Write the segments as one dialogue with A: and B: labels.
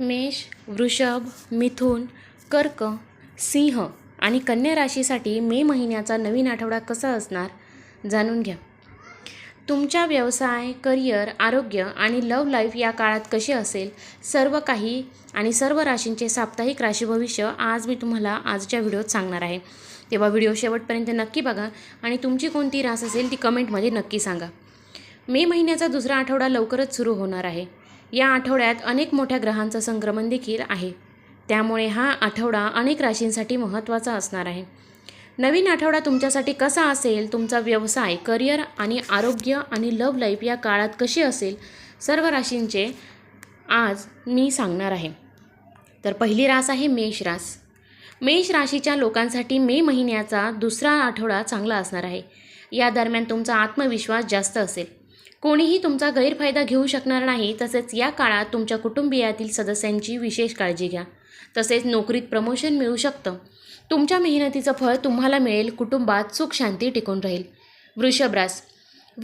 A: मेष वृषभ मिथुन कर्क सिंह आणि कन्या राशीसाठी मे महिन्याचा नवीन आठवडा कसा असणार? जाणून घ्या. तुमच्या व्यवसाय करिअर आरोग्य आणि लव लाईफ या काळात कसे असेल? सर्व काही आणि सर्व राशींचे साप्ताहिक राशी भविष्य आज मी तुम्हाला आजच्या व्हिडिओत सांगणार आहे. तेव्हा व्हिडिओ शेवटपर्यंत नक्की बघा आणि तुमची कोणती रास असेल ती कमेंटमध्ये नक्की सांगा. मे महिन्याचा दुसरा आठवडा लवकरच सुरू होणार आहे. या आठवड्यात अनेक मोठ्या ग्रहांचं संक्रमण देखील आहे. त्यामुळे हा आठवडा अनेक राशींसाठी महत्त्वाचा असणार आहे. नवीन आठवडा तुमच्यासाठी कसा असेल तुमचा व्यवसाय करिअर आणि आरोग्य आणि लव्ह लाईफ या काळात कशी असेल सर्व राशींचे आज मी सांगणार आहे. तर पहिली रास आहे मेष रास. मेष राशीच्या लोकांसाठी मे महिन्याचा दुसरा आठवडा चांगला असणार आहे. या दरम्यान तुमचा आत्मविश्वास जास्त असेल. कोणीही तुमचा गैरफायदा घेऊ शकणार नाही तसेच या काळात तुमच्या कुटुंबियातील सदस्यांची विशेष काळजी घ्या. तसेच नोकरीत प्रमोशन मिळू शकतं. तुमच्या मेहनतीचं फळ तुम्हाला मिळेल कुटुंबात सुख शांती टिकून राहील. वृषभ रास.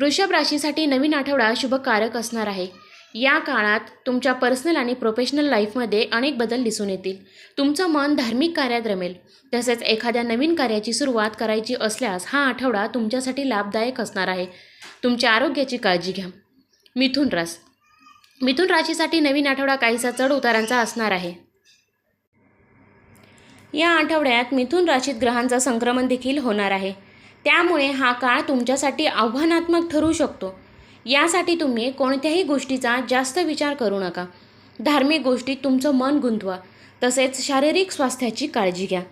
A: वृषभ राशीसाठी नवीन आठवडा शुभकारक असणार आहे. या काळात तुमच्या पर्सनल आणि प्रोफेशनल लाईफमध्ये अनेक बदल दिसून येतील. तुमचं मन धार्मिक कार्यात रमेल. तसेच एखाद्या नवीन कार्याची सुरुवात करायची असल्यास हा आठवडा तुमच्यासाठी लाभदायक असणार आहे. तुमच्या आरोग्याची काळजी घ्या. मिथुन रास मिथुन राशीसाठी नवीन आठवडा काहीसा चढ उतारांचा असणार आहे. या आठवड्यात मिथुन राशीत ग्रहांचा संक्रमण देखील होणार आहे. त्यामुळे हा काळ तुमच्यासाठी आव्हानात्मक ठरू शकतो. यासाठी तुम्ही कोणत्याही गोष्टीचा जास्त विचार करू नका. धार्मिक गोष्टीत तुमचं मन गुंतवा. तसेच शारीरिक स्वास्थ्याची काळजी घ्या.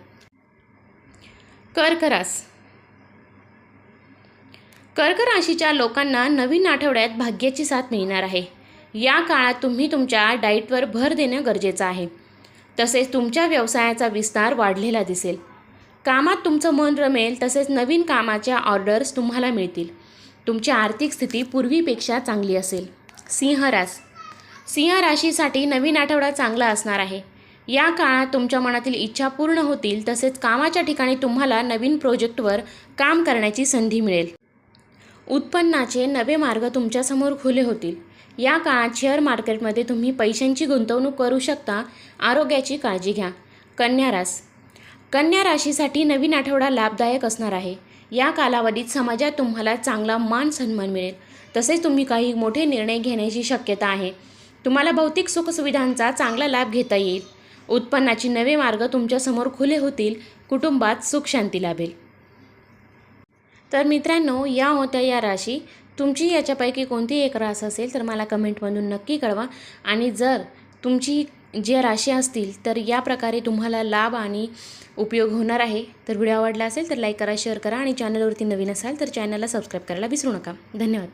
A: कर्क रास कर्क राशीच्या लोकांना नवीन आठवड्यात भाग्याची साथ मिळणार आहे. या काळात तुम्ही तुमच्या डाईटवर भर देणं गरजेचं आहे. तसेच तुमच्या व्यवसायाचा विस्तार वाढलेला दिसेल. कामात तुमचं मन रमेल तसेच नवीन कामाच्या ऑर्डर्स तुम्हाला मिळतील. तुमची आर्थिक स्थिती पूर्वीपेक्षा चांगली असेल. सिंह रास. सिंह राशीसाठी नवीन आठवडा चांगला असणार आहे. या काळात तुमच्या मनातील इच्छा पूर्ण होतील तसेच कामाच्या ठिकाणी तुम्हाला नवीन प्रोजेक्टवर काम करण्याची संधी मिळेल. उत्पन्नाचे नवे मार्ग तुमच्यासमोर खुले होतील. या काळात शेअर मार्केटमध्ये तुम्ही पैशांची गुंतवणूक करू शकता. आरोग्याची काळजी घ्या. कन्या रास. कन्या राशीसाठी नवीन आठवडा लाभदायक असणार आहे. या कालावधीत समाजात तुम्हाला चांगला मान सन्मान मिळेल. तसेच तुम्ही काही मोठे निर्णय घेण्याची शक्यता आहे. तुम्हाला भौतिक सुखसुविधांचा चांगला लाभ घेता येईल. उत्पन्नाचे नवे मार्ग तुमच्यासमोर खुले होतील. कुटुंबात सुखशांती लाभेल. तर मित्रांनो या होत्या या राशी. तुमची याच्यापैकी कोणती एक रास असेल तर मला कमेंटमधून नक्की कळवा. आणि जर तुमची जे राशी असतील तर या प्रकारे तुम्हाला लाभ आणि उपयोग होणार आहे. तर व्हिडिओ आवडला असेल तर लाईक करा शेअर करा आणि चॅनलवरती नवीन असाल तर चॅनलला सबस्क्राईब करायला विसरू नका. धन्यवाद.